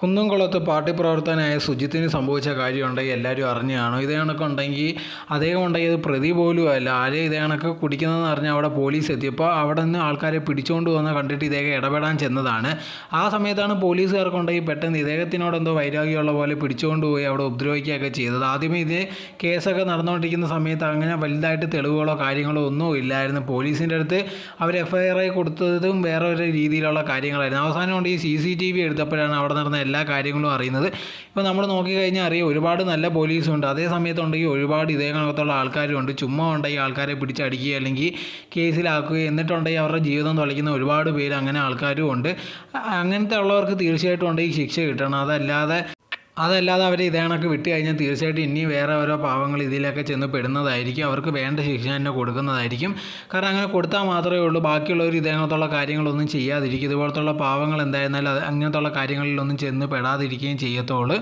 കുന്നംകുളത്ത് പാർട്ടി പ്രവർത്തകനായ സുജിത്തിന് സംഭവിച്ച കാര്യമുണ്ടെങ്കിൽ എല്ലാവരും അറിഞ്ഞു കാണും. ഇതേ കണക്ക് ഉണ്ടെങ്കിൽ അദ്ദേഹം ഉണ്ടെങ്കിൽ അത് പ്രതി പോലും അല്ല. ആരെയും ഇതേ കണക്ക് കുടിക്കുന്നതെന്ന് അറിഞ്ഞ് അവിടെ പോലീസ് എത്തിയപ്പോൾ അവിടെ നിന്ന് ആൾക്കാരെ പിടിച്ചുകൊണ്ട് വന്ന് കണ്ടിട്ട് ഇദ്ദേഹം ഇടപെടാൻ ചെന്നതാണ്. ആ സമയത്താണ് പോലീസുകാർക്കുണ്ടെങ്കിൽ പെട്ടെന്ന് ഇദ്ദേഹത്തിനോട് എന്തോ വൈരാഗ്യമുള്ള പോലെ പിടിച്ചുകൊണ്ട് പോയി അവിടെ ഉപദ്രവിക്കുകയൊക്കെ ചെയ്തത്. ആദ്യമേ ഇതേ കേസൊക്കെ നടന്നുകൊണ്ടിരിക്കുന്ന സമയത്ത് അങ്ങനെ വലുതായിട്ട് തെളിവുകളോ കാര്യങ്ങളോ ഒന്നും ഇല്ലായിരുന്നു. പോലീസിന്റെ അടുത്ത് അവർ എഫ് ഐ ആർ കൊടുത്തതും വേറെ ഒരു രീതിയിലുള്ള കാര്യങ്ങളായിരുന്നു. അവസാനം കൊണ്ട് ഈ സി സി ടി വി എടുത്തപ്പോഴാണ് അവിടെ നടന്ന എല്ലാ കാര്യങ്ങളും അറിയുന്നത്. ഇപ്പോൾ നമ്മൾ നോക്കിക്കഴിഞ്ഞാൽ അറിയാം ഒരുപാട് നല്ല പോലീസുണ്ട്. അതേ സമയത്തുണ്ടെങ്കിൽ ഒരുപാട് ഇതേ കണക്കത്തുള്ള ആൾക്കാരുണ്ട്. ചുമ്മാ ഉണ്ടെങ്കിൽ ആൾക്കാരെ പിടിച്ചടിക്കുക അല്ലെങ്കിൽ കേസിലാക്കുക എന്നിട്ടുണ്ടെങ്കിൽ അവരുടെ ജീവിതം തുളയ്ക്കുന്ന ഒരുപാട് പേര് അങ്ങനെ ആൾക്കാരും ഉണ്ട്. അങ്ങനത്തെ ഉള്ളവർക്ക് തീർച്ചയായിട്ടും ഉണ്ടെങ്കിൽ ശിക്ഷ കിട്ടണം. അതല്ലാതെ അതല്ലാതെ അവർ ഇതേ കണക്ക് വിട്ട് കഴിഞ്ഞാൽ തീർച്ചയായിട്ടും ഇനി വേറെ ഓരോ പാവങ്ങൾ ഇതിലൊക്കെ ചെന്ന് പെടുന്നതായിരിക്കും. അവർക്ക് വേണ്ട ശിക്ഷ തന്നെ കൊടുക്കുന്നതായിരിക്കും. കാരണം അങ്ങനെ കൊടുത്താൽ മാത്രമേ ഉള്ളൂ. ബാക്കിയുള്ളവർ ഇതേ കണക്കുള്ള കാര്യങ്ങളൊന്നും ചെയ്യാതിരിക്കും. ഇതുപോലത്തുള്ള പാവങ്ങൾ എന്തായിരുന്നാലും അങ്ങനത്തുള്ള കാര്യങ്ങളിലൊന്നും ചെന്ന് പെടാതിരിക്കുകയും ചെയ്യത്തുള്ളൂ.